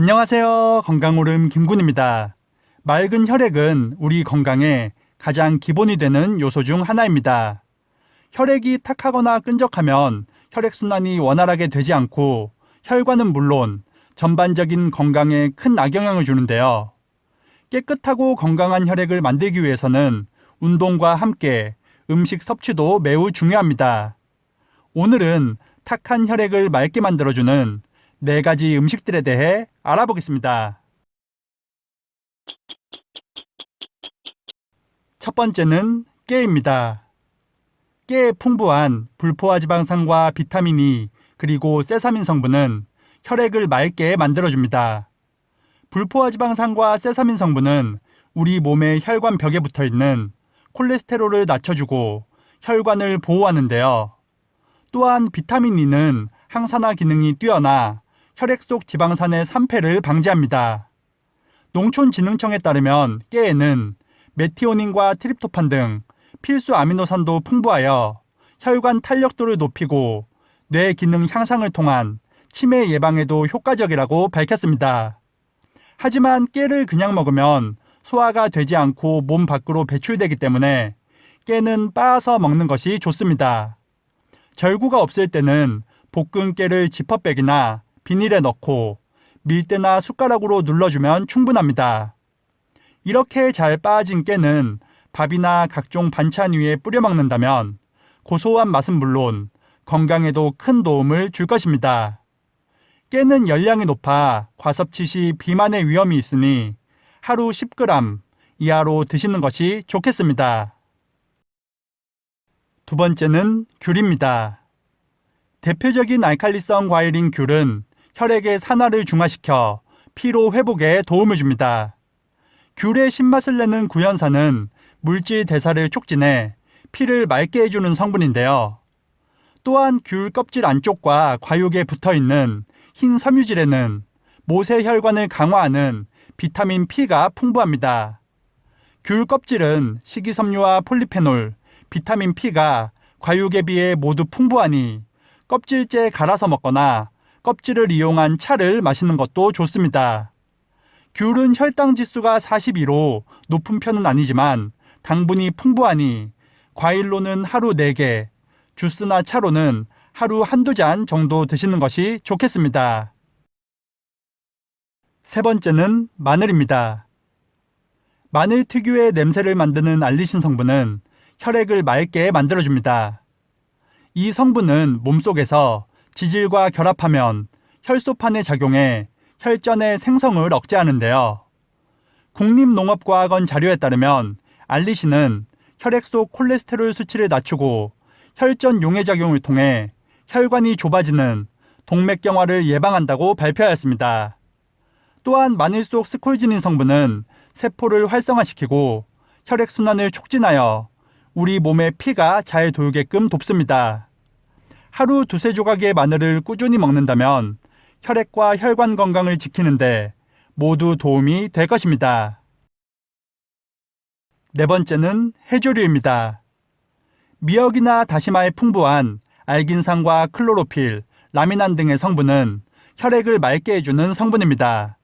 안녕하세요. 건강오름 김군입니다. 맑은 혈액은 우리 건강에 가장 기본이 되는 요소 중 하나입니다. 혈액이 탁하거나 끈적하면 혈액순환이 원활하게 되지 않고 혈관은 물론 전반적인 건강에 큰 악영향을 주는데요. 깨끗하고 건강한 혈액을 만들기 위해서는 운동과 함께 음식 섭취도 매우 중요합니다. 오늘은 탁한 혈액을 맑게 만들어주는 네 가지 음식들에 대해 알아보겠습니다. 첫 번째는 깨입니다. 깨의 풍부한 불포화 지방산과 비타민이 그리고 세사민 성분은 혈액을 맑게 만들어줍니다. 불포화 지방산과 세사민 성분은 우리 몸의 혈관 벽에 붙어 있는 콜레스테롤을 낮춰주고 혈관을 보호하는데요. 또한 비타민 E는 항산화 기능이 뛰어나 혈액 속 지방산의 산패를 방지합니다. 농촌진흥청에 따르면 깨에는 메티오닌과 트립토판 등 필수 아미노산도 풍부하여 혈관 탄력도를 높이고 뇌 기능 향상을 통한 치매 예방에도 효과적이라고 밝혔습니다. 하지만 깨를 그냥 먹으면 소화가 되지 않고 몸 밖으로 배출되기 때문에 깨는 빻아서 먹는 것이 좋습니다. 절구가 없을 때는 볶은 깨를 지퍼백이나 비닐에 넣고 밀대나 숟가락으로 눌러주면 충분합니다. 이렇게 잘 빻아진 깨는 밥이나 각종 반찬 위에 뿌려 먹는다면 고소한 맛은 물론 건강에도 큰 도움을 줄 것입니다. 깨는 열량이 높아 과섭취 시 비만의 위험이 있으니 하루 10g 이하로 드시는 것이 좋겠습니다. 두 번째는 귤입니다. 대표적인 알칼리성 과일인 귤은 혈액의 산화를 중화시켜 피로 회복에 도움을 줍니다. 귤의 신맛을 내는 구연산은 물질 대사를 촉진해 피를 맑게 해주는 성분인데요. 또한 귤 껍질 안쪽과 과육에 붙어 있는 흰 섬유질에는 모세 혈관을 강화하는 비타민 P가 풍부합니다. 귤 껍질은 식이섬유와 폴리페놀, 비타민 P가 과육에 비해 모두 풍부하니 껍질째 갈아서 먹거나 껍질을 이용한 차를 마시는 것도 좋습니다. 귤은 혈당 지수가 42로 높은 편은 아니지만 당분이 풍부하니 과일로는 하루 4개, 주스나 차로는 하루 한두 잔 정도 드시는 것이 좋겠습니다. 세 번째는 마늘입니다. 마늘 특유의 냄새를 만드는 알리신 성분은 혈액을 맑게 만들어줍니다. 이 성분은 몸속에서 지질과 결합하면 혈소판에 작용해 혈전의 생성을 억제하는데요. 국립농업과학원 자료에 따르면 알리신은 혈액 속 콜레스테롤 수치를 낮추고 혈전 용해 작용을 통해 혈관이 좁아지는 동맥경화를 예방한다고 발표하였습니다. 또한 마늘 속 스콜지닌 성분은 세포를 활성화시키고 혈액 순환을 촉진하여 우리 몸의 피가 잘 돌게끔 돕습니다. 하루 두세 조각의 마늘을 꾸준히 먹는다면 혈액과 혈관 건강을 지키는데 모두 도움이 될 것입니다. 네 번째는 해조류입니다. 미역이나 다시마에 풍부한 알긴산과 클로로필, 라미난 등의 성분은 혈액을 맑게 해주는 성분입니다.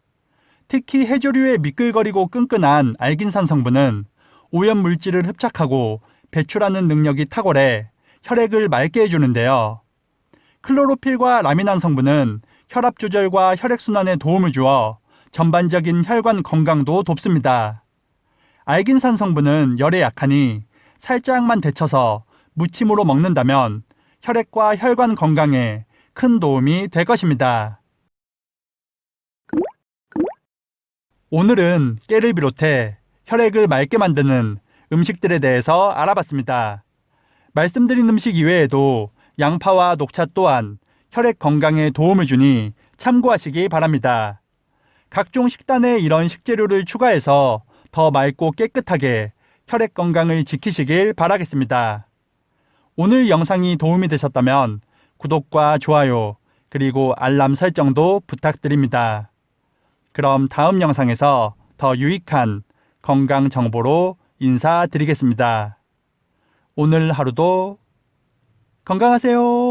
특히 해조류의 미끌거리고 끈끈한 알긴산 성분은 오염 물질을 흡착하고 배출하는 능력이 탁월해 혈액을 맑게 해주는데요. 클로로필과 라미난 성분은 혈압 조절과 혈액순환에 도움을 주어 전반적인 혈관 건강도 돕습니다. 알긴산 성분은 열에 약하니 살짝만 데쳐서 무침으로 먹는다면 혈액과 혈관 건강에 큰 도움이 될 것입니다. 오늘은 깨를 비롯해 혈액을 맑게 만드는 음식들에 대해서 알아봤습니다. 말씀드린 음식 이외에도 양파와 녹차 또한 혈액 건강에 도움을 주니 참고하시기 바랍니다. 각종 식단에 이런 식재료를 추가해서 더 맑고 깨끗하게 혈액 건강을 지키시길 바라겠습니다. 오늘 영상이 도움이 되셨다면 구독과 좋아요 그리고 알람 설정도 부탁드립니다. 그럼 다음 영상에서 더 유익한 건강 정보로 인사드리겠습니다. 오늘 하루도 건강하세요.